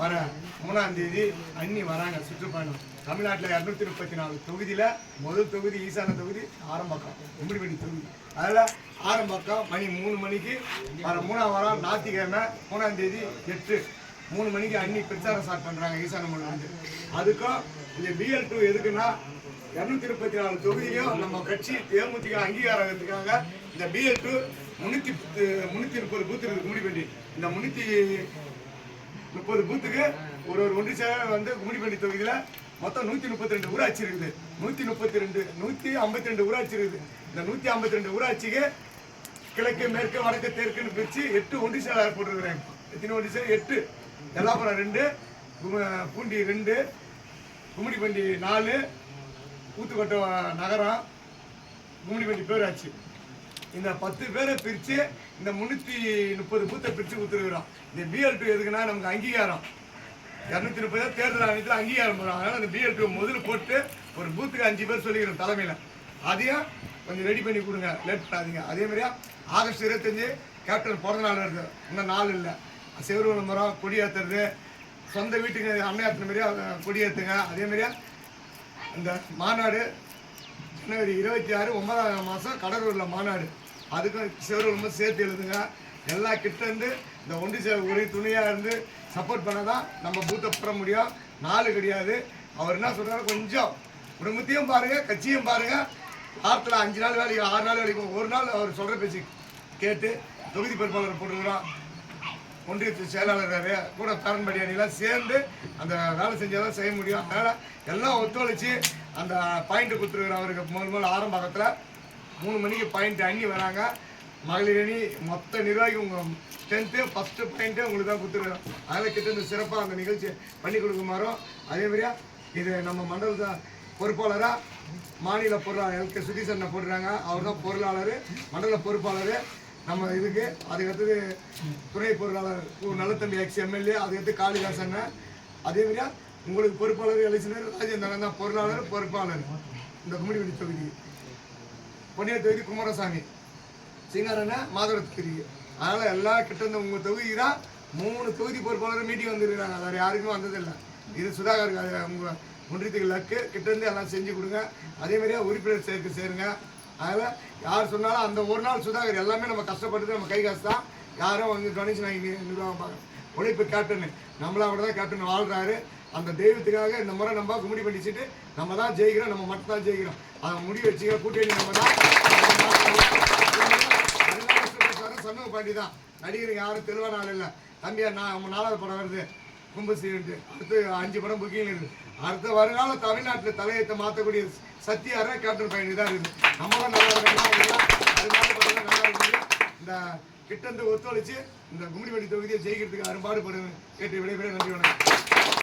வர மூணாம் தேதி அன்னி வராங்க சுற்றுப்பயணம். தமிழ்நாட்டில் இரநூத்தி முப்பத்தி நாலு தொகுதியில் முதல் தொகுதி ஈசான தொகுதி ஆரம்பக்கம் கும்பிடிப்பட்டி தொகுதி. அதில் ஆரம்பக்கம் மணி மூணு மணிக்கு வர மூணாம் வாரம் ஞாயிற்றுக்கிழமை மூணாம் தேதி எட்டு. மூணு மணிக்கு அன்னி பிரச்சாரம் ஸ்டார்ட் பண்ணுறாங்க ஈசான மொழி வந்து. அதுக்கும் இந்த பிஎல் டூ எதுக்குன்னா இரநூத்தி முப்பத்தி நாலு தொகுதியும் நம்ம கட்சி தேமுதிக அங்கீகாரத்துக்காக இந்த பிஎல் டூ முன்னூற்றி முன்னூற்றி முப்பது பூத்து இருக்குது கும்மிடிப்பட்டி இந்த முன்னூற்றி முப்பது பூத்துக்கு ஒரு ஒரு ஒன்றிய சேவை வந்து கும்மிடிப்பட்டி தொகுதியில் மொத்தம் நூற்றி முப்பத்தி ரெண்டு ஊராட்சி இருக்குது. நூற்றி முப்பத்தி ரெண்டு நூற்றி ஐம்பத்தி ரெண்டு ஊராட்சி இருக்குது. இந்த நூற்றி ஐம்பத்தி ரெண்டு ஊராட்சிக்கு கிழக்கு மேற்கு வடக்கு தெற்குன்னு பிரித்து எட்டு ஒன்றிய செயலாளர் போட்டிருக்கிறேன். எத்தனை ஒன்றிய சேவை? எட்டு. எல்லாப்புறம் ரெண்டு பூண்டி ரெண்டு கும்மிடிப்பண்டி நாலு ஊத்துக்கோட்டை நகரம் கும்மிடிப்பண்டி பேராட்சி. இந்த பத்து பேரை பிரித்து இந்த முந்நூற்றி முப்பது பூத்தை பிரித்து கொடுத்துருக்குறோம் இந்த பிஎல் டூ எதுக்குன்னா நமக்கு அங்கீகாரம். இரநூத்தி முப்பது தேர்தல் ஆணையத்தில் அங்கீகாரம் பண்ணுவாங்க. அதனால் அந்த பிஎல் டூ முதல்ல போட்டு ஒரு பூத்துக்கு அஞ்சு பேர் சொல்லிக்கிறோம் தலைமையில். அதையும் கொஞ்சம் ரெடி பண்ணி கொடுங்க. லேட் பண்ணாதீங்க. அதே மாதிரியா ஆகஸ்ட் இருபத்தஞ்சு கேப்டன் பிறந்த நாள் இன்னும் நாள் இல்லை. செவ்வறு விளம்பரம் கொடியேற்றுறது சொந்த வீட்டுக்கு அன்னையாத்தின மாதிரியா கொடியேற்றுங்க அதே மாதிரியா இந்த மாநாடு ஜனவரி இருபத்தி ஆறு ஒன்பதாம் மாதம் கடலூரில் மாநாடு. அதுக்கும் சிவருக்கும் சேர்த்து எழுதுங்க. எல்லா கிட்ட இருந்து இந்த ஒன்றி சேவை ஒரே துணையாக இருந்து சப்போர்ட் பண்ண தான் நம்ம பூத்தை புற முடியும். நாலு கிடையாது. அவர் என்ன சொல்கிறாரு கொஞ்சம் குடும்பத்தையும் பாருங்கள் கட்சியும் பாருங்கள் வாரத்தில் அஞ்சு நாள் வேலைக்கு ஆறு நாள் வேலைக்கு ஒரு நாள் அவர் சொல்கிற பேச்சு கேட்டு தொகுதி பொறுப்பாளர் போட்டுருக்குறோம் ஒன்றியத்து செயலாளர் கூட பேரன்படி அணிலாம் சேர்ந்து அந்த வேலை செஞ்சால் தான் செய்ய முடியும். அதனால் எல்லாம் ஒத்துழைச்சி அந்த பாயிண்ட் கொடுத்துருக்குறோம் அவருக்கு. முதல் முதல் ஆரம்பத்தில் மூணு மணிக்கு பாயிண்ட் அண்ணி வராங்க. மகளிர் அணி மொத்த நிர்வாகி உங்கள் டென்த்து ஃபஸ்ட்டு பாயிண்ட்டே உங்களுக்கு தான் கொடுத்துருக்கோம். அதில் கிட்ட இந்த சிறப்பாக அந்த நிகழ்ச்சி பண்ணி கொடுக்குமாறும் அதே மாதிரியா இது நம்ம மண்டலத்தை பொறுப்பாளராக மாநில பொருளாளர் எல். கே. சுதீசனை போடுறாங்க. அவர் தான் பொருளாளர் மண்டல பொறுப்பாளர். நம்ம இதுக்கு அதுக்கடுத்தது துணை பொருளாளர் நல்லத்தம்பி எக்ஸ் எம்எல்ஏ அதுக்கடுத்து காளிதாசன் அதே மாதிரியா உங்களுக்கு பொறுப்பாளர் எலெக்ஷனர் ராஜேந்திரன் தான் பொருளாளர் பொறுப்பாளர். இந்த கும்மிடிவெளி தொகுதி. பொன்னியர் தொகுதி குமாரசாமி. சிங்காரண்ண மாதவர தொகுதி அதனால் எல்லா கிட்ட இருந்த உங்கள் தொகுதி தான் மூணு தொகுதி பொறுப்பாளர் மீட்டிங் வந்துருக்காங்க வேறு யாருக்குமே வந்ததில்லை. இது சுதாகர் அது உங்கள் ஒன்றியத்துக்கு லக்கு. கிட்டேருந்து எல்லாம் செஞ்சு கொடுங்க. அதே மாதிரியே உறுப்பினர் சேர்க்க சேருங்க. அதனால் யார் சொன்னாலும் அந்த ஒரு நாள் சுதாகர் எல்லாமே நம்ம கஷ்டப்பட்டு நம்ம கை காசு தான். யாரும் வந்து டொனேஷன் வாங்கி நிர்வாகம் பார்க்க உழைப்பு கேப்டன் நம்மளா அவர் தான் கேப்டன் வாழ்றாரு அந்த தெய்வத்துக்காக இந்த முறை நம்ம கும்மிடி பண்ணிச்சுட்டு நம்ம தான் ஜெயிக்கிறோம் நம்ம மட்டும் தான் ஜெயிக்கிறோம் அதை முடிவு வச்சுக்க கூட்டணி நம்ம தான் சண்முக பாண்டி தான் நடிகர் யாரும் தெளிவான நாள் இல்லை தம்பியா நான் நம்ம நாலாவது படம் வருது கும்பசீன்ட்டு அடுத்து அஞ்சு படம் புக்கிங் இருக்குது அடுத்த வருங்கால தமிழ்நாட்டில் தலையத்தை மாற்றக்கூடிய சத்தியார கேப்டன் பயணி தான் இருக்குது நம்மளும் நல்லா இருக்கணும் நல்லா இருக்குது இந்த கிட்டந்து ஒத்துழைச்சு இந்த கும்மிடிப்பட்டி தொகுதியை ஜெயிக்கிறதுக்கு அரும்பாடுபடுவேன் கேட்டு விடைபெற நன்றி வணக்கம்.